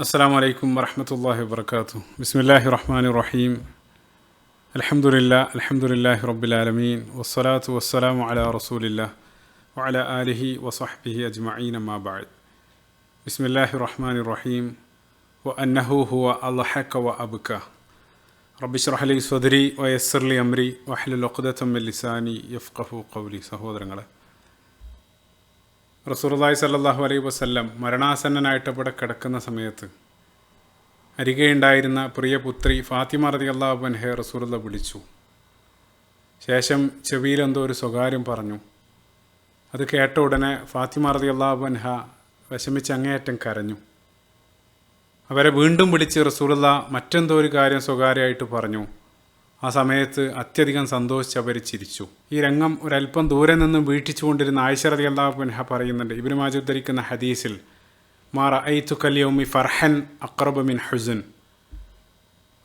السلام عليكم ورحمة الله وبركاته بسم الله الرحمن الرحيم الحمد لله الحمد لله رب العالمين والصلاة والسلام على رسول الله وعلى آله وصحبه أجمعين ما بعد بسم الله الرحمن الرحيم وأنه هو أضحك وأبكى رب اشرح لي صدري ويسر لي أمري واحلل عقدة من لساني يفقه قولي സഹോദരങ്ങളെ റസൂർലായി സല്ലാഹു അലൈ വസ്ല്ലം മരണാസന്നനായിട്ട് ഇവിടെ കിടക്കുന്ന സമയത്ത് അരികെയുണ്ടായിരുന്ന പ്രിയ പുത്രി ഫാത്തിമ റതി അള്ളാഹു അള്ളാഹുബൻഹെ റസൂറുള്ള വിളിച്ചു. ശേഷം ചെവിയിലെന്തോ ഒരു സ്വകാര്യം പറഞ്ഞു. അത് കേട്ട ഉടനെ ഫാത്തിമ റതി അള്ളാഹു അൻഹ വിഷമിച്ച് അങ്ങേയറ്റം കരഞ്ഞു. അവരെ വീണ്ടും വിളിച്ച് റസൂലുള്ള മറ്റെന്തോ ഒരു കാര്യം സ്വകാര്യമായിട്ട് പറഞ്ഞു. ആ സമയത്ത് അത്യധികം സന്തോഷിച്ച് അവർ ചിരിച്ചു. ഈ രംഗം ഒരല്പം ദൂരെ നിന്നും വീട്ടിച്ചുകൊണ്ടിരുന്ന ആയിഷറതി അള്ളാഹുബൻഹ പറയുന്നുണ്ട്. ഇബിന് മാജു ധരിക്കുന്ന ഹദീസിൽ മാറ ഐത്തു കല്യൗമി ഫർഹൻ അക്രബ് മിൻ ഹുസുൻ.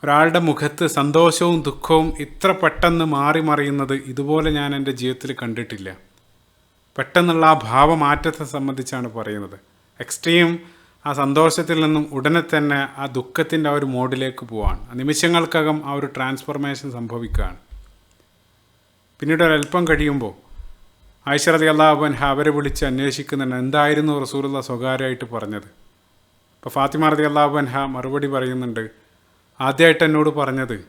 ഒരാളുടെ മുഖത്ത് സന്തോഷവും ദുഃഖവും ഇത്ര പെട്ടെന്ന് മാറി മറിയുന്നത് ഇതുപോലെ ഞാൻ എന്റെ ജീവിതത്തിൽ കണ്ടിട്ടില്ല. പെട്ടെന്നുള്ള ആ ഭാവമാറ്റത്തെ സംബന്ധിച്ചാണ് പറയുന്നത്. എക്സ്ട്രീം ആ സന്തോഷത്തിൽ നിന്നും ഉടനെ തന്നെ ആ ദുഃഖത്തിന്റെ ആ ഒരു മോഡിലേക്ക് പോവാണ്. നിമിഷങ്ങൾക്കകം ആ ഒരു ട്രാൻസ്ഫോർമേഷൻ സംഭവിക്കുകയാണ്. പിന്നീട് ഒരല്പം കഴിയുമ്പോൾ ഐശ്വരതി അള്ളാഹുബൻ അവരെ വിളിച്ച് അന്വേഷിക്കുന്നുണ്ട്. എന്തായിരുന്നു റസൂലുള്ള സ്വകാര്യമായിട്ട് പറഞ്ഞത്? അപ്പോൾ ഫാത്തിമ റതി ഹ മറുപടി പറയുന്നുണ്ട്. ആദ്യമായിട്ട് എന്നോട് പറഞ്ഞത്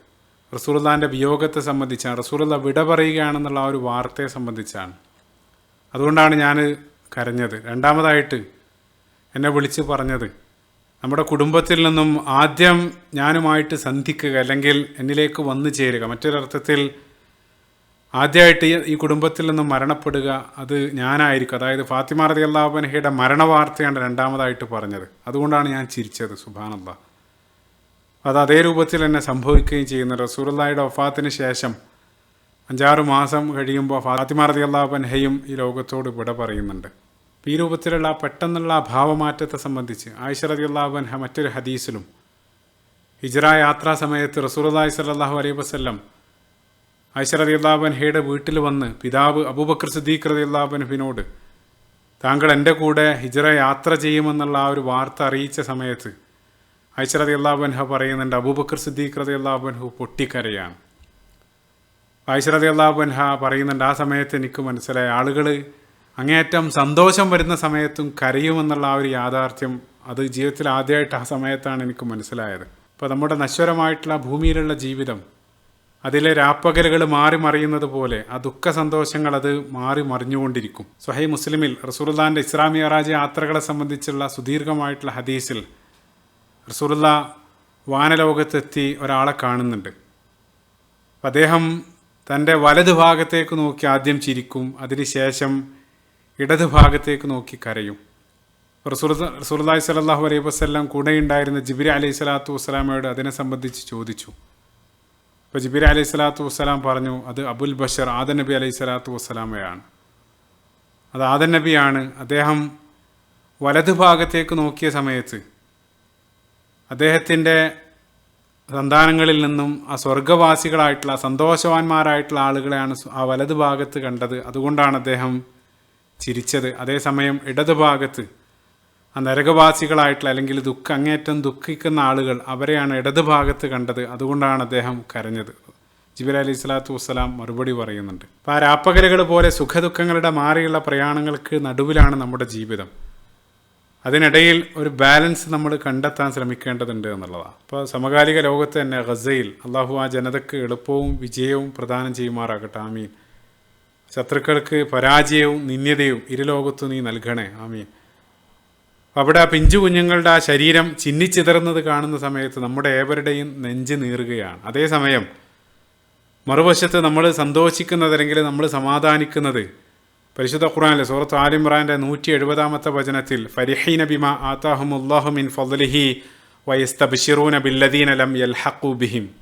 റസൂലുള്ളാന്റെ വിയോഗത്തെ സംബന്ധിച്ചാണ്. റസൂലുള്ള വിട പറയുകയാണെന്നുള്ള ആ ഒരു വാർത്തയെ സംബന്ധിച്ചാണ്. അതുകൊണ്ടാണ് ഞാൻ കരഞ്ഞത്. രണ്ടാമതായിട്ട് എന്നെ വിളിച്ച് പറഞ്ഞത്. നമ്മുടെ കുടുംബത്തിൽ നിന്നും ആദ്യം ഞാനുമായിട്ട് സന്ധിക്കുക അല്ലെങ്കിൽ എന്നിലേക്ക് വന്നു ചേരുക. മറ്റൊരർത്ഥത്തിൽ ആദ്യമായിട്ട് ഈ കുടുംബത്തിൽ നിന്നും മരണപ്പെടുക അത് ഞാനായിരിക്കും. അതായത് ഫാത്തിമ റതി അള്ളാഹുബൻഹയുടെ മരണവാർത്തയാണ് രണ്ടാമതായിട്ട് പറഞ്ഞത്. അതുകൊണ്ടാണ് ഞാൻ ചിരിച്ചത്. സുബാനല്ല അത് അതേ രൂപത്തിൽ തന്നെ സംഭവിക്കുകയും ചെയ്യുന്ന. റസൂറുല്ലായുടെ വഫാത്തിന് ശേഷം അഞ്ചാറ് മാസം കഴിയുമ്പോൾ ഫാത്തിമ റതി അള്ളാഹുബൻഹയും ഈ ലോകത്തോട് വിട പറയുന്നുണ്ട്. ഈ രൂപത്തിലുള്ള പെട്ടെന്നുള്ള ഭാവമാറ്റത്തെ സംബന്ധിച്ച് ആയിഷ റതി അള്ളാഹുബൻഹ മറ്റൊരു ഹദീസിലും ഹിജറ യാത്രാ സമയത്ത് റസൂർല്ലാഹി സല്ലാഹു അലൈഹി വസ്ല്ലം ആയിഷ റതി അള്ളാഹുബൻഹയുടെ വീട്ടിൽ വന്ന് പിതാവ് അബൂബക്കർ സിദ്ദീഖ് റതി അള്ളാഹുബൻഹിനോട് താങ്കൾ എന്റെ കൂടെ ഹിജറ യാത്ര ചെയ്യുമെന്നുള്ള ആ ഒരു വാർത്ത അറിയിച്ച സമയത്ത് ആയിഷ റതി അള്ളാഹുബൻഹ പറയുന്നുണ്ട് അബൂബക്കർ സിദ്ദീഖ് റതി അള്ളാഹുബൻഹു പൊട്ടിക്കരയാണ്. ആയിഷ റതി അള്ളാഹുബൻഹ പറയുന്നുണ്ട് ആ സമയത്ത് എനിക്ക് മനസ്സിലായ ആളുകൾ അങ്ങേയറ്റം സന്തോഷം വരുന്ന സമയത്തും കരയുമെന്നുള്ള ആ ഒരു യാഥാർത്ഥ്യം അത് ജീവിതത്തിൽ ആദ്യമായിട്ട് ആ സമയത്താണ് എനിക്ക് മനസ്സിലായത്. അപ്പോൾ നമ്മുടെ നശ്വരമായിട്ടുള്ള ഭൂമിയിലുള്ള ജീവിതം അതിലെ രാപ്പകലുകൾ മാറി മറിയുന്നത് പോലെ ആ ദുഃഖ സന്തോഷങ്ങൾ അത് മാറി മറിഞ്ഞുകൊണ്ടിരിക്കും. സ്വഹൈ മുസ്ലിമിൽ റസൂറുല്ലാന്റെ ഇസ്ലാമി അറാജ് യാത്രകളെ സംബന്ധിച്ചുള്ള സുദീർഘമായിട്ടുള്ള ഹദീസിൽ റസൂറുല്ല വാനലോകത്തെത്തി ഒരാളെ കാണുന്നുണ്ട്. അദ്ദേഹം തന്റെ വലതുഭാഗത്തേക്ക് നോക്കി ആദ്യം ചിരിക്കും. അതിനുശേഷം ഇടതു ഭാഗത്തേക്ക് നോക്കി കരയും. റസൂർ റസൂർലായി സലാഹു അലൈഹി വസ്ല്ലാം കൂടെയുണ്ടായിരുന്ന ജിബിരി അലൈഹി സ്വലാത്തു വസ്സലാമയോട് അതിനെ സംബന്ധിച്ച് ചോദിച്ചു. അപ്പോൾ ജിബിരി അലൈഹി സ്വലാത്തു വസ്സലാം പറഞ്ഞു അത് അബുൽ ബഷർ ആദൻ നബി അലൈഹി സ്വലാത്തു വസ്സലാമയാണ്. അത് ആദൻ നബിയാണ്. അദ്ദേഹം വലതു ഭാഗത്തേക്ക് നോക്കിയ സമയത്ത് അദ്ദേഹത്തിന്റെ സന്താനങ്ങളിൽ നിന്നും ആ സ്വർഗവാസികളായിട്ടുള്ള സന്തോഷവാന്മാരായിട്ടുള്ള ആളുകളെയാണ് ആ വലതു ഭാഗത്ത് കണ്ടത്. അതുകൊണ്ടാണ് അദ്ദേഹം ചിരിച്ചത്. അതേസമയം ഇടതുഭാഗത്ത് ആ നരകവാസികളായിട്ടുള്ള അല്ലെങ്കിൽ ദുഃഖ അങ്ങേറ്റം ദുഃഖിക്കുന്ന ആളുകൾ അവരെയാണ് ഇടതുഭാഗത്ത് കണ്ടത്. അതുകൊണ്ടാണ് അദ്ദേഹം കരഞ്ഞത്. ജിബിർ അലി സ്വലാത്തു വസ്സലാം മറുപടി പറയുന്നുണ്ട്. അപ്പോൾ ആ രാപ്പകലുകൾ പോലെ സുഖദുഃഖങ്ങളുടെ മാറിയുള്ള പ്രയാണങ്ങൾക്ക് നടുവിലാണ് നമ്മുടെ ജീവിതം. അതിനിടയിൽ ഒരു ബാലൻസ് നമ്മൾ കണ്ടെത്താൻ ശ്രമിക്കേണ്ടതുണ്ട് എന്നുള്ളതാണ് അപ്പോൾ സമകാലിക ലോകത്ത് തന്നെ ഗസയിൽ അള്ളാഹു ആ ജനതയ്ക്ക് എളുപ്പവും വിജയവും പ്രദാനം ചെയ്യുമാറാകട്ടെ. ആമീൻ. ശത്രുക്കൾക്ക് പരാജയവും നിന്ദ്യതയും ഇരുലോകത്തു നീ നൽകണേ. ആമീൻ. അവിടെ ആ പിഞ്ചു കുഞ്ഞുങ്ങളുടെ ആ ശരീരം ചിന്നിച്ചിതറുന്നത് കാണുന്ന സമയത്ത് നമ്മുടെ ഏവരുടെയും നെഞ്ച് നീറുകയാണ്. അതേസമയം മറുവശത്ത് നമ്മൾ സന്തോഷിക്കുന്നത് അല്ലെങ്കിൽ നമ്മൾ സമാധാനിക്കുന്നത് പരിശുദ്ധ ഖുറാനിലെ സൂറത്ത് ആലിമ്രാന്റെ നൂറ്റി എഴുപതാമത്തെ വചനത്തിൽ ഫരിഹീന ബിമ ആത്താഹുമുല്ലാഹു മിൻ ഫضലിഹി വയസ്തബിഷിറൂന ബില്ലദീന ലം യൽഹഖു ബിഹിം.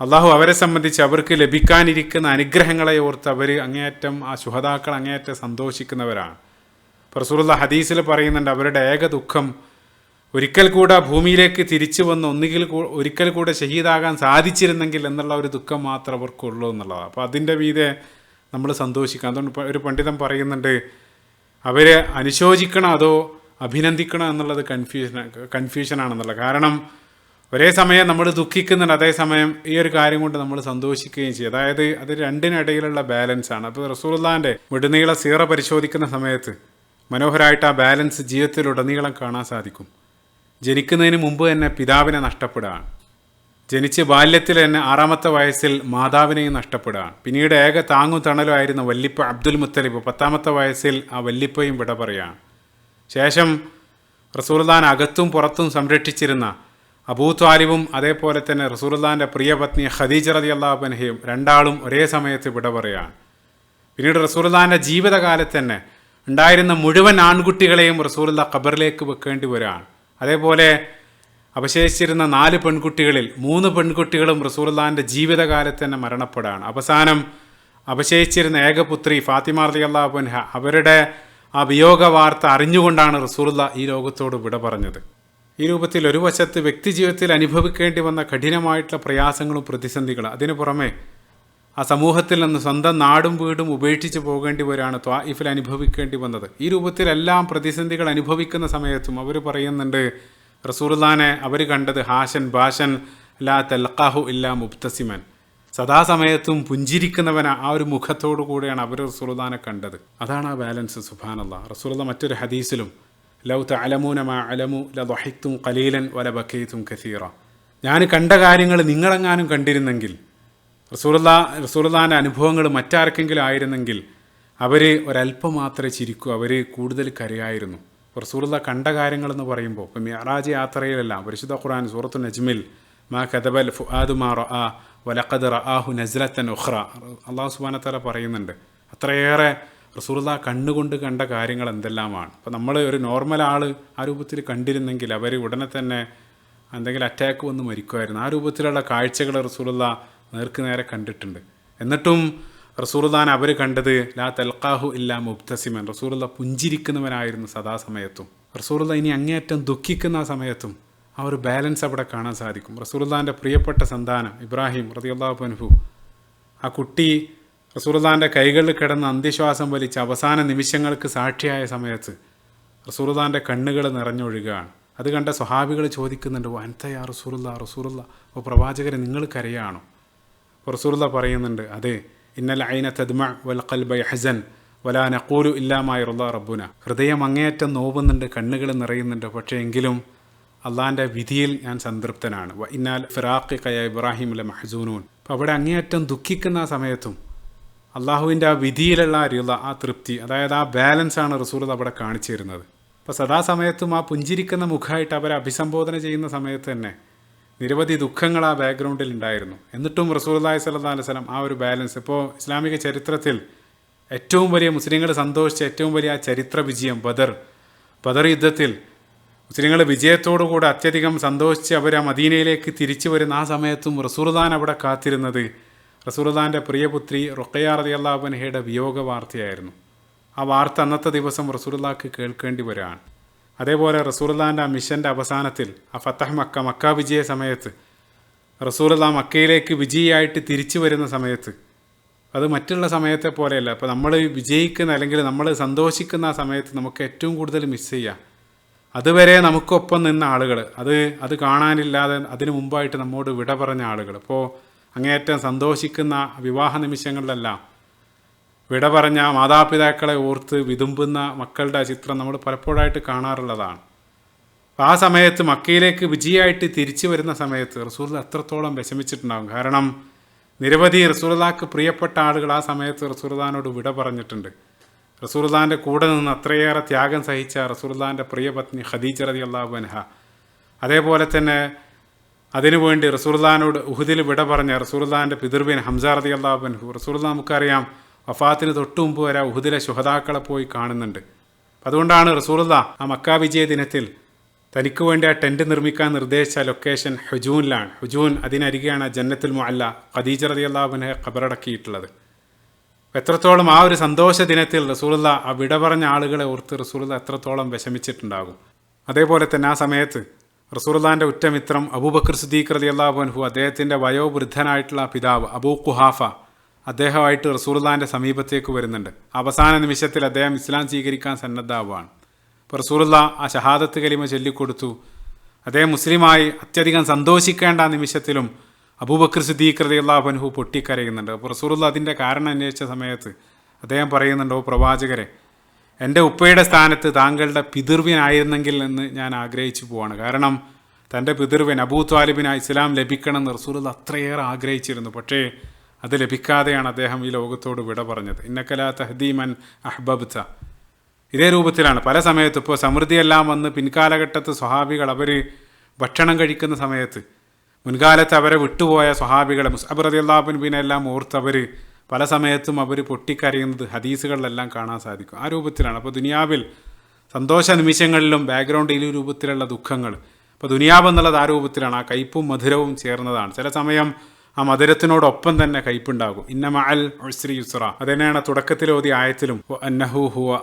അള്ളാഹു അവരെ സംബന്ധിച്ച് അവർക്ക് ലഭിക്കാനിരിക്കുന്ന അനുഗ്രഹങ്ങളെ ഓർത്ത് അവർ അങ്ങേയറ്റം ആ ശുഹതാക്കൾ അങ്ങേയറ്റം സന്തോഷിക്കുന്നവരാണ്. പ്രസൂറുള്ള ഹദീസിൽ പറയുന്നുണ്ട് അവരുടെ ഏക ദുഃഖം ഒരിക്കൽ കൂടെ ഭൂമിയിലേക്ക് തിരിച്ചു വന്ന് ഒന്നുകിൽ ഒരിക്കൽ കൂടെ ഷഹീദാകാൻ സാധിച്ചിരുന്നെങ്കിൽ എന്നുള്ള ഒരു ദുഃഖം മാത്രം അവർക്കുള്ളൂ എന്നുള്ളതാണ്. അപ്പോൾ അതിന്റെ മീതെ നമ്മൾ സന്തോഷിക്കാം അതുകൊണ്ട് ഒരു പണ്ഡിതൻ പറയുന്നുണ്ട് അവരെ അനുശോചിക്കണോ അതോ അഭിനന്ദിക്കണം എന്നുള്ളത് കൺഫ്യൂഷൻ കൺഫ്യൂഷനാണെന്നുള്ളത് കാരണം ഒരേ സമയം നമ്മൾ ദുഃഖിക്കുന്നുണ്ട്. അതേസമയം ഈ ഒരു കാര്യം കൊണ്ട് നമ്മൾ സന്തോഷിക്കുകയും ചെയ്യും. അതായത് അത് രണ്ടിനിടയിലുള്ള ബാലൻസ് ആണ്. അപ്പോൾ റസൂൽദാന്റെ വിടുനീള സീറ പരിശോധിക്കുന്ന സമയത്ത് മനോഹരമായിട്ട് ആ ബാലൻസ് ജീവിതത്തിലുടനീളം കാണാൻ സാധിക്കും. ജനിക്കുന്നതിന് മുമ്പ് തന്നെ പിതാവിനെ നഷ്ടപ്പെടുകയാണ്. ജനിച്ച് ബാല്യത്തിൽ തന്നെ ആറാമത്തെ വയസ്സിൽ മാതാവിനെയും നഷ്ടപ്പെടുകയാണ്. പിന്നീട് ഏക താങ്ങും തണലും ആയിരുന്ന വല്ലിപ്പ അബ്ദുൽ മുത്തലിബ് പത്താമത്തെ വയസ്സിൽ ആ വല്ലിപ്പയും വിട പറയുകയാണ്. ശേഷം റസൂർദാൻ അകത്തും പുറത്തും സംരക്ഷിച്ചിരുന്ന അബൂ ത്വാലിബും അതേപോലെ തന്നെ റസൂർദാന്റെ പ്രിയപത്നി ഖദീജ റതി അള്ളാഹുബൻഹയും രണ്ടാളും ഒരേ സമയത്ത് വിട പറയുകയാണ് പിന്നീട് റസൂർദാന്റെ ജീവിതകാലത്ത് തന്നെ ഉണ്ടായിരുന്ന മുഴുവൻ ആൺകുട്ടികളെയും റസൂലുള്ള ഖബറിലേക്ക് വെക്കേണ്ടി വരികയാണ് അതേപോലെ അവശേഷിച്ചിരുന്ന നാല് പെൺകുട്ടികളിൽ മൂന്ന് പെൺകുട്ടികളും റസൂലുള്ളാഹിന്റെ ജീവിതകാലത്ത് തന്നെ മരണപ്പെടുകയാണ് അവസാനം അവശേഷിച്ചിരുന്ന ഏകപുത്രി ഫാത്തിമ റലി അൻഹ അവരുടെ ആ വിയോഗ വാർത്ത അറിഞ്ഞുകൊണ്ടാണ് റസൂലുള്ള ഈ ലോകത്തോട് വിട പറഞ്ഞത്. ഈ രൂപത്തിൽ ഒരു വശത്ത് വ്യക്തിജീവിതത്തിൽ അനുഭവിക്കേണ്ടി വന്ന കഠിനമായിട്ടുള്ള പ്രയാസങ്ങളും പ്രതിസന്ധികളും അതിനു പുറമെ ആ സമൂഹത്തിൽ നിന്ന് സ്വന്തം നാടും വീടും ഉപേക്ഷിച്ച് പോകേണ്ടി വരികയാണ് ത്വാഇഫിൽ അനുഭവിക്കേണ്ടി വന്നത്. ഈ രൂപത്തിലെല്ലാം പ്രതിസന്ധികൾ അനുഭവിക്കുന്ന സമയത്തും അവർ പറയുന്നുണ്ട് റസൂർദാനെ അവർ കണ്ടത് ഹാഷൻ ബാഷൻ ലാ തെൽക്കാഹു ഇല്ലാ മുബ്തസിമൻ. സദാസമയത്തും പുഞ്ചിരിക്കുന്നവന ആ ഒരു മുഖത്തോടു കൂടെയാണ് അവർ റസൂർദാനെ കണ്ടത്. അതാണ് ആ ബാലൻസ് സുബാനല്ല റസൂർദ മറ്റൊരു ഹദീസിലും ലൗ തലമൂന മാ അലമു കലീലൻ വല ബക്കീത്തും കസീറ. ഞാൻ കണ്ട കാര്യങ്ങൾ നിങ്ങളെങ്ങാനും കണ്ടിരുന്നെങ്കിൽ റസൂർദാ റസൂർദാന്റെ അനുഭവങ്ങൾ മറ്റാർക്കെങ്കിലും ആയിരുന്നെങ്കിൽ അവർ ഒരല്പം മാത്രമേ ചിരിക്കൂ അവർ കൂടുതൽ കരയായിരുന്നു. റസൂർദ കണ്ട കാര്യങ്ങളെന്ന് പറയുമ്പോൾ ഇപ്പം മിറാജ് യാത്രയിലല്ല പരിശുദ്ധ ഖുർആൻ സൂറത്തു നജ്മിൽ മാ കദബൽ ഫുആദു മാ റ വലഖദ് റആഹു നസ്ലത്തൻ ഉഖ്റ അള്ളാഹു സുബാനത്തല പറയുന്നുണ്ട്. അത്രയേറെ റസൂർദ കണ്ണുകൊണ്ട് കണ്ട കാര്യങ്ങൾ എന്തെല്ലാമാണ്? അപ്പോൾ നമ്മൾ ഒരു നോർമൽ ആൾ ആ രൂപത്തിൽ കണ്ടിരുന്നെങ്കിൽ അവർ ഉടനെ തന്നെ എന്തെങ്കിലും അറ്റാക്ക് വന്ന് മരിക്കുമായിരുന്നു. ആ രൂപത്തിലുള്ള കാഴ്ചകൾ റസൂലുള്ള നേർക്ക് നേരെ കണ്ടിട്ടുണ്ട്. എന്നിട്ടും റസൂർദാൻ അവർ കണ്ടത് ലാ തൽക്കാഹു ഇല്ലാ മുബ്തസിമൻ. റസൂറുള്ള പുഞ്ചിരിക്കുന്നവനായിരുന്നു സദാസമയത്തും. റസൂറുള്ള ഇനി അങ്ങേയറ്റം ദുഃഖിക്കുന്ന സമയത്തും ആ ഒരു ബാലൻസ് അവിടെ കാണാൻ സാധിക്കും. റസൂർദാന്റെ പ്രിയപ്പെട്ട സന്താനം ഇബ്രാഹിം റതിയുള്ളാഹു അൻഹു. ആ കുട്ടി റസൂർദാന്റെ കൈകളിൽ കിടന്ന് അന്ത്യശ്വാസം വലിച്ച് അവസാന നിമിഷങ്ങൾക്ക് സാക്ഷിയായ സമയത്ത് റസൂർദാന്റെ കണ്ണുകൾ നിറഞ്ഞൊഴുകുകയാണ്. അത് കണ്ട സ്വഹാബികൾ ചോദിക്കുന്നുണ്ട് വൻതയാ റസൂറുല്ല റസൂറുല്ല അപ്പോൾ പ്രവാചകരെ നിങ്ങൾ കരയാണോ? അപ്പോൾ റസൂറുല്ല പറയുന്നുണ്ട് അതെ ഇന്നൽ ഐന തദ്മ വൽ ഖൽബ ഹസൻ വലാ നഖൂലു ഇല്ലാമായുള്ള റബ്ബുന. ഹൃദയം അങ്ങേയറ്റം നോവുന്നുണ്ട് കണ്ണുകൾ നിറയുന്നുണ്ട്. പക്ഷേ എങ്കിലും അള്ളാന്റെ വിധിയിൽ ഞാൻ സംതൃപ്തനാണ്. ഇന്നാൽ ഫിറാഖി കയ ഇബ്രാഹിം അല്ല മഹസൂനൂൻ. അപ്പോൾ അവിടെ അങ്ങേയറ്റം ദുഃഖിക്കുന്ന ആ സമയത്തും അള്ളാഹുവിന്റെ ആ വിധിയിലുള്ള അരിയുള്ള ആ തൃപ്തി അതായത് ആ ബാലൻസാണ് റസൂൽ അവിടെ കാണിച്ചു തരുന്നത് അപ്പോൾ സദാസമയത്തും ആ പുഞ്ചിരിക്കുന്ന മുഖമായിട്ട് അവരെ അഭിസംബോധന ചെയ്യുന്ന സമയത്ത് തന്നെ നിരവധി ദുഃഖങ്ങൾ ആ ബാക്ക്ഗ്രൗണ്ടിൽ ഉണ്ടായിരുന്നു. എന്നിട്ടും റസൂൽല്ലാഹി സ്വല്ലാ അലൈഹി സ്വലം ആ ഒരു ബാലൻസ് ഇപ്പോൾ ഇസ്ലാമിക ചരിത്രത്തിൽ ഏറ്റവും വലിയ മുസ്ലിങ്ങൾ സന്തോഷിച്ച ഏറ്റവും വലിയ ചരിത്ര വിജയം ബദർ. ബദർ യുദ്ധത്തിൽ മുസ്ലിങ്ങൾ വിജയത്തോടുകൂടെ അത്യധികം സന്തോഷിച്ച് അവർ ആ മദീനയിലേക്ക് തിരിച്ചു വരുന്ന ആ സമയത്തും റസൂർദാൻ അവിടെ കാത്തിരുന്നത്. റസൂർദാന്റെ പ്രിയപുത്രി റുക്കയ റതി അള്ളാഹുബൻഹയുടെ വിയോഗ വാർത്തയായിരുന്നു ആ വാർത്ത അന്നത്തെ ദിവസം റസൂർദാക്ക് കേൾക്കേണ്ടി വരികയാണ്. അതേപോലെ റസൂർദാന്റെ ആ മിഷന്റെ അവസാനത്തിൽ ആ ഫത്തഹ് മക്ക മക്ക വിജയ സമയത്ത് റസൂർദ മക്കയിലേക്ക് വിജയിയായിട്ട് തിരിച്ചു വരുന്ന സമയത്ത് അത് മറ്റുള്ള സമയത്തെ പോലെയല്ല. ഇപ്പോൾ നമ്മൾ വിജയിക്കുന്ന അല്ലെങ്കിൽ നമ്മൾ സന്തോഷിക്കുന്ന ആ സമയത്ത് നമുക്ക് ഏറ്റവും കൂടുതൽ മിസ് ചെയ്യാം. അതുവരെ നമുക്കൊപ്പം നിന്ന ആളുകൾ അത് അത് കാണാനില്ലാതെ അതിനു മുമ്പായിട്ട് നമ്മോട് വിട പറഞ്ഞ ആളുകൾ ഇപ്പോൾ അങ്ങേയറ്റം സന്തോഷിക്കുന്ന വിവാഹ നിമിഷങ്ങളിലെല്ലാം വിട പറഞ്ഞ മാതാപിതാക്കളെ ഓർത്ത് വിതുമ്പുന്ന മക്കളുടെ ചിത്രം നമ്മൾ പലപ്പോഴായിട്ട് കാണാറുള്ളതാണ്. ആ സമയത്ത് മക്കയിലേക്ക് വിജയമായിട്ട് തിരിച്ചു വരുന്ന സമയത്ത് റസൂൽ അത്രത്തോളം വിഷമിച്ചിട്ടുണ്ടാകും കാരണം നിരവധി റസൂർദാക്ക് പ്രിയപ്പെട്ട ആളുകൾ ആ സമയത്ത് റസൂർദാനോട് വിട പറഞ്ഞിട്ടുണ്ട്. റസൂർദാന്റെ കൂടെ നിന്ന് അത്രയേറെ ത്യാഗം സഹിച്ച റസൂർദാന്റെ പ്രിയപത്നി ഖദീജ റതി അള്ളാഹു അൻഹ. അതേപോലെ തന്നെ അതിനുവേണ്ടി റസൂർദാനോട് ഉഹുദിൽ വിട പറഞ്ഞ റസൂർദാന്റെ പിതൃബിൻ ഹംസ റതി അള്ളാഹു അൻഹു. റസൂർദാൻ നമുക്കറിയാം വഫാത്തിന് തൊട്ടു മുമ്പ് വരെ ഉഹുദിലെ ശുഹദാക്കളെ പോയി കാണുന്നുണ്ട്. അതുകൊണ്ടാണ് റസൂർദ ആ മക്ക വിജയ ദിനത്തിൽ തനിക്ക് വേണ്ടി ആ ടെന്റ് നിർമ്മിക്കാൻ നിർദ്ദേശിച്ച ലൊക്കേഷൻ ഹുജൂനിലാണ്. ഹുജൂൻ അതിനരികെയാണ് ജന്നത്തുൽ മുഅല്ല ഖദീജ റതി അള്ളാബിനെ ഖബറടക്കിയിട്ടുള്ളത്. എത്രത്തോളം ആ ഒരു സന്തോഷ ദിനത്തിൽ റസൂലുള്ള ആ വിട പറഞ്ഞ ആളുകളെ ഓർത്ത് റസൂലുള്ള എത്രത്തോളം വിഷമിച്ചിട്ടുണ്ടാകും. അതേപോലെ തന്നെ ആ സമയത്ത് റസൂലുള്ളാന്റെ ഉറ്റമിത്രം അബൂബക്കർ സുദ്ദീഖ് റതി അദ്ദേഹത്തിന്റെ അദ്ദേഹത്തിന്റെ വയോവൃദ്ധനായിട്ടുള്ള പിതാവ് അബൂ ഖുഹാഫ അദ്ദേഹമായിട്ട് റസൂലുള്ളാന്റെ സമീപത്തേക്ക് വരുന്നുണ്ട്. അവസാന നിമിഷത്തിൽ അദ്ദേഹം ഇസ്ലാം സ്വീകരിക്കാൻ സന്നദ്ധാവുകയാണ് ഇപ്പോൾ റസൂറുല്ല ആ ഷഹാദത്ത് കലിമ ചൊല്ലിക്കൊടുത്തു. അദ്ദേഹം മുസ്ലിമായി അത്യധികം സന്തോഷിക്കേണ്ട നിമിഷത്തിലും അബൂബക്കർ സിദ്ദീഖ് റളിയല്ലാഹു അൻഹു പൊട്ടിക്കരയുന്നുണ്ട്. അപ്പോൾ റസൂലുള്ള അതിന്റെ കാരണം അന്വേഷിച്ച സമയത്ത് അദ്ദേഹം പറയുന്നുണ്ട് ഓ പ്രവാചകരെ എന്റെ ഉപ്പയുടെ സ്ഥാനത്ത് താങ്കളുടെ പിതൃവിനായിരുന്നെങ്കിൽ എന്ന് ഞാൻ ആഗ്രഹിച്ചു പോവാണ്. കാരണം തന്റെ പിതൃവൻ അബൂ ഇസ്ലാം ലഭിക്കണമെന്ന് റസൂലുള്ള അത്രയേറെ ആഗ്രഹിച്ചിരുന്നു. പക്ഷേ അത് ലഭിക്കാതെയാണ് അദ്ദേഹം ഈ ലോകത്തോട് വിട പറഞ്ഞത്. ഇന്നക്കലാ തഹദീമൻ അഹ്ബബ്ത. ഇതേ രൂപത്തിലാണ്. പല സമയത്തും ഇപ്പോൾ സമൃദ്ധിയെല്ലാം വന്ന് പിൻകാലഘട്ടത്ത് സ്വഹാബികൾ അവർ ഭക്ഷണം കഴിക്കുന്ന സമയത്ത് മുൻകാലത്ത് അവരെ വിട്ടുപോയ സ്വഹാബികളെ മുസ്അബ് അള്ളാഹുബിൻ ബിനെല്ലാം ഓർത്തവർ പല സമയത്തും അവർ പൊട്ടിക്കരയുന്നത് ഹദീസുകളിലെല്ലാം കാണാൻ സാധിക്കും. ആ രൂപത്തിലാണ്. അപ്പോൾ ദുനിയാവിൽ സന്തോഷ നിമിഷങ്ങളിലും ബാക്ക്ഗ്രൗണ്ടിൽ ഈ രൂപത്തിലുള്ള ദുഃഖങ്ങൾ. അപ്പോൾ ദുനിയാവ് എന്നുള്ളത് ആ രൂപത്തിലാണ്. ആ കയ്പും മധുരവും ചേർന്നതാണ്. ചില സമയം ആ മധുരത്തിനോടൊപ്പം തന്നെ കയ്പുണ്ടാകും. ഇന്ന അൽ ഉസ്രി യുസ്ര അതുതന്നെയാണ് തുടക്കത്തിൽ ഓതി ആയത്തിലും "വ അന്നഹു ഹുവ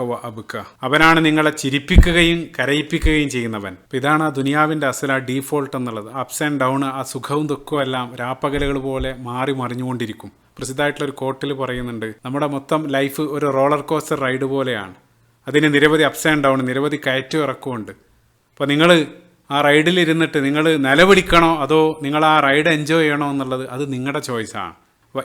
വ അവനാണ് നിങ്ങളെ ചിരിപ്പിക്കുകയും കരയിപ്പിക്കുകയും ചെയ്യുന്നവൻ. ഇതാണ് ആ ദുനിയാവിന്റെ അസല ഡീഫോൾട്ട് എന്നുള്ളത്. അപ്സ് ആൻഡ് ഡൗൺ ആ സുഖവും ദുഃഖവും എല്ലാം രാപ്പകലുകൾ പോലെ മാറി മറിഞ്ഞുകൊണ്ടിരിക്കും. പ്രസിദ്ധമായിട്ടുള്ള ഒരു കോട്ടിൽ പറയുന്നുണ്ട് നമ്മുടെ മൊത്തം ലൈഫ് ഒരു റോളർ കോസ്റ്റർ റൈഡ് പോലെയാണ്. അതിന് നിരവധി അപ്സ് ആൻഡ് ഡൗൺ നിരവധി കയറ്റവും ഇറക്കമുണ്ട് അപ്പോൾ നിങ്ങൾ ആ റൈഡിൽ ഇരുന്നിട്ട് നിങ്ങൾ നിലവിളിക്കണോ? അതോ നിങ്ങൾ ആ റൈഡ് എൻജോയ് ചെയ്യണോ എന്നുള്ളത് അത് നിങ്ങളുടെ ചോയ്സാണ്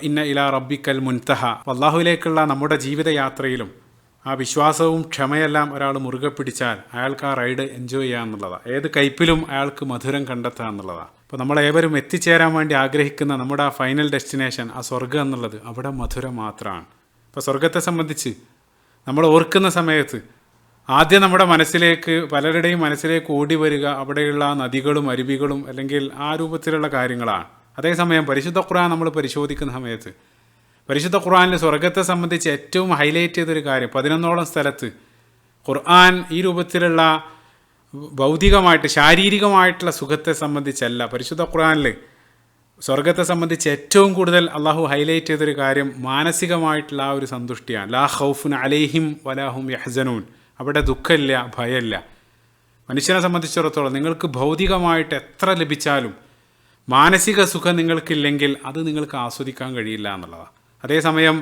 ഇന്ന ഇല റബ്ബിക്കൽ മുൻതഹ. അള്ളാഹുവിലേക്കുള്ള നമ്മുടെ ജീവിതയാത്രയിലും ആ വിശ്വാസവും ക്ഷമയെല്ലാം ഒരാൾ മുറുകെ പിടിച്ചാൽ അയാൾക്ക് ആ റൈഡ് എൻജോയ് ചെയ്യുക എന്നുള്ളതാണ് ഏത് കയ്പിലും അയാൾക്ക് മധുരം കണ്ടെത്തുക എന്നുള്ളതാണ് അപ്പോൾ നമ്മളേവരും എത്തിച്ചേരാൻ വേണ്ടി ആഗ്രഹിക്കുന്ന നമ്മുടെ ആ ഫൈനൽ ഡെസ്റ്റിനേഷൻ ആ സ്വർഗം എന്നുള്ളത് അവിടെ മധുരം മാത്രമാണ്. അപ്പോൾ സ്വർഗത്തെ സംബന്ധിച്ച് നമ്മൾ ഓർക്കുന്ന സമയത്ത് ആദ്യം നമ്മുടെ മനസ്സിലേക്ക് പലരുടെയും മനസ്സിലേക്ക് ഓടി വരിക അവിടെയുള്ള നദികളും അരുവികളും അല്ലെങ്കിൽ ആ രൂപത്തിലുള്ള കാര്യങ്ങളാണ്. അതേസമയം പരിശുദ്ധ ഖുർആൻ നമ്മൾ പരിശോധിക്കുന്ന സമയത്ത് പരിശുദ്ധ ഖുർആനിൽ സ്വർഗത്തെ സംബന്ധിച്ച് ഏറ്റവും ഹൈലൈറ്റ് ചെയ്തൊരു കാര്യം പതിനൊന്നോളം സ്ഥലത്ത് ഖുർആൻ ഈ രൂപത്തിലുള്ള ഭൗതികമായിട്ട് ശാരീരികമായിട്ടുള്ള സുഖത്തെ സംബന്ധിച്ചല്ല പരിശുദ്ധ ഖുർആനിൽ സ്വർഗത്തെ സംബന്ധിച്ച് ഏറ്റവും കൂടുതൽ അള്ളാഹു ഹൈലൈറ്റ് ചെയ്തൊരു കാര്യം മാനസികമായിട്ടുള്ള ആ ഒരു സന്തുഷ്ടിയാണ്. ലാ ഹൗഫുൻ അലേഹിം വലാഹും യഹ്സനൂൻ. അവിടെ ദുഃഖമില്ല ഭയമില്ല. മനുഷ്യനെ സംബന്ധിച്ചിടത്തോളം നിങ്ങൾക്ക് ഭൗതികമായിട്ട് എത്ര ലഭിച്ചാലും മാനസിക സുഖം നിങ്ങൾക്കില്ലെങ്കിൽ അത് നിങ്ങൾക്ക് ആസ്വദിക്കാൻ കഴിയില്ല എന്നുള്ളതാണ്. അതേസമയം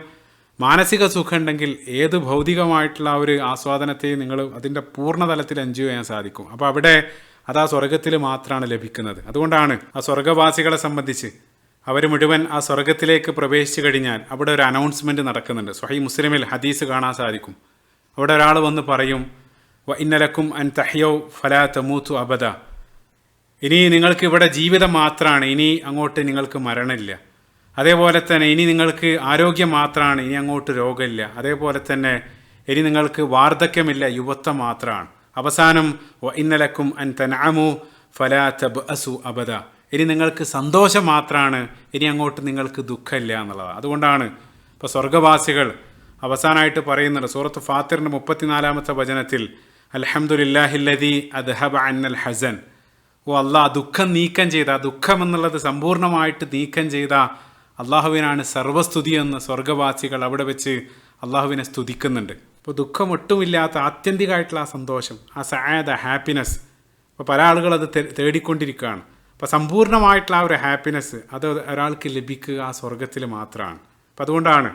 മാനസിക സുഖം ഉണ്ടെങ്കിൽ ഏത് ഭൗതികമായിട്ടുള്ള ഒരു ആസ്വാദനത്തെയും നിങ്ങൾ അതിന്റെ പൂർണതലത്തിൽ എൻജോയ് ചെയ്യാൻ സാധിക്കും. അപ്പോൾ അവിടെ അത് ആ സ്വർഗത്തിൽ മാത്രമാണ് ലഭിക്കുന്നത്. അതുകൊണ്ടാണ് ആ സ്വർഗവാസികളെ സംബന്ധിച്ച് അവർ മുഴുവൻ ആ സ്വർഗത്തിലേക്ക് പ്രവേശിച്ചു കഴിഞ്ഞാൽ അവിടെ ഒരു അനൗൺസ്മെന്റ് നടക്കുന്നുണ്ട്. സ്വഹി മുസ്ലിമിൽ ഹദീസ് കാണാൻ സാധിക്കും. അവിടെ ഒരാൾ വന്ന് പറയും "വ ഇന്നലക്കും അൻ തഹ്യൗ ഫലാ തമൂത്തു അബദ. ഇനി നിങ്ങൾക്ക് ഇവിടെ ജീവിതം മാത്രമാണ് ഇനി അങ്ങോട്ട് നിങ്ങൾക്ക് മരണമില്ല. അതേപോലെ തന്നെ ഇനി നിങ്ങൾക്ക് ആരോഗ്യം മാത്രമാണ് ഇനി അങ്ങോട്ട് രോഗമില്ല. അതേപോലെ തന്നെ ഇനി നിങ്ങൾക്ക് വാർദ്ധക്യമില്ല യുവത്വം മാത്രമാണ് അവസാനം "വ ഇന്നലക്കും അൻ തനാമു ഫലാ തബ് അസു അബദ. ഇനി നിങ്ങൾക്ക് സന്തോഷം മാത്രമാണ് ഇനി അങ്ങോട്ട് നിങ്ങൾക്ക് ദുഃഖമില്ല എന്നുള്ളതാണ് അതുകൊണ്ടാണ് ഇപ്പോൾ സ്വർഗവാസികൾ അവസാനമായിട്ട് പറയുന്നുണ്ട് സൂറത്ത് ഫാത്തിറിന്റെ മുപ്പത്തിനാലാമത്തെ വചനത്തിൽ അലഹമുല്ലാഹില്ലതി അദ്ഹബ അന്നൽ ഹസൻ. ഓ അല്ല ദുഃഖം നീക്കം ചെയ്ത ദുഃഖം എന്നുള്ളത് സമ്പൂർണമായിട്ട് നീക്കം ചെയ്ത അള്ളാഹുവിനാണ് സർവസ്തുതി എന്ന് സ്വർഗവാസികൾ അവിടെ വെച്ച് അള്ളാഹുവിനെ സ്തുതിക്കുന്നുണ്ട്. അപ്പോൾ ദുഃഖം ഒട്ടുമില്ലാത്ത ആത്യന്തികമായിട്ടുള്ള ആ സന്തോഷം ആ സായത ഹാപ്പിനെസ് അപ്പോൾ പല ആളുകൾ അത് തേടിക്കൊണ്ടിരിക്കുകയാണ്. അപ്പോൾ സമ്പൂർണമായിട്ടുള്ള ആ ഒരു ഹാപ്പിനെസ് അത് ഒരാൾക്ക് ലഭിക്കുക ആ സ്വർഗത്തിൽ മാത്രമാണ്. അപ്പം അതുകൊണ്ടാണ്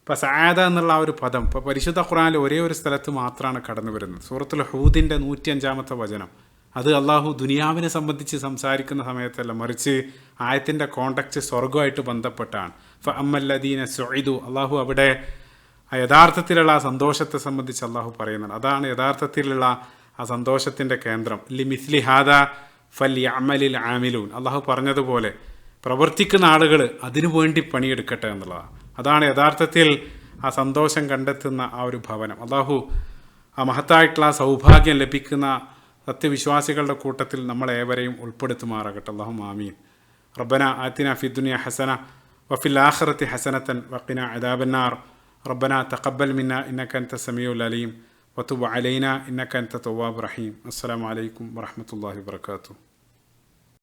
ഇപ്പോൾ സായത എന്നുള്ള ആ ഒരു പദം ഇപ്പോൾ പരിശുദ്ധ ഖുറാനിൽ ഒരേ ഒരു സ്ഥലത്ത് മാത്രമാണ് കടന്നു വരുന്നത് സൂറത്തുൽ ഹൂദിന്റെ നൂറ്റി അഞ്ചാമത്തെ വചനം. അത് അള്ളാഹു ദുനിയാവിനെ സംബന്ധിച്ച് സംസാരിക്കുന്ന സമയത്തല്ല മറിച്ച് ആയത്തിന്റെ കോണ്ടക്റ്റ് സ്വർഗമായിട്ട് ബന്ധപ്പെട്ടാണ്. ഫ അമ്മല്ലദീന സൊയ്തു അള്ളാഹു അവിടെ യഥാർത്ഥത്തിലുള്ള ആ സന്തോഷത്തെ സംബന്ധിച്ച് അള്ളാഹു പറയുന്നുണ്ട്. അതാണ് യഥാർത്ഥത്തിലുള്ള ആ സന്തോഷത്തിന്റെ കേന്ദ്രം. ലി മിസ്ലി ഹാദ ഫൽ അമലിൽ ആമിലൂൻ. അള്ളാഹു പറഞ്ഞതുപോലെ പ്രവർത്തിക്കുന്ന ആളുകൾ അതിനു വേണ്ടി പണിയെടുക്കട്ടെ എന്നുള്ളതാണ്. അതാണ് യഥാർത്ഥത്തിൽ ആ സന്തോഷം കണ്ടെത്തുന്ന ആ ഒരു ഭവനം. അള്ളാഹു ആ മഹത്തായിട്ടുള്ള സൗഭാഗ്യം ലഭിക്കുന്ന സത്യവിശ്വാസികളുടെ കൂട്ടത്തിൽ നമ്മളേവരെയും ഉൾപ്പെടുത്തുമാറാകട്ടെ. അള്ളാഹു ആമീൻ. റബ്ബന ആത്തിന ഫിദുനിയ ഹസന വഫിൽ ആഖിറത്തി ഹസനത്തൻ വക്കിന അദാബന്നാർ. റബ്ബന തഖബ്ബൽ മിന്ന ഇന്നക്ക അൻത സമീഉൽ അലീം. വതുബ് അലൈന ഇന്നക്ക അൻത റഹീം. അസ്സലാമു അലൈക്കും വറഹ്മത്തുള്ളാഹി വബറകാതുഹു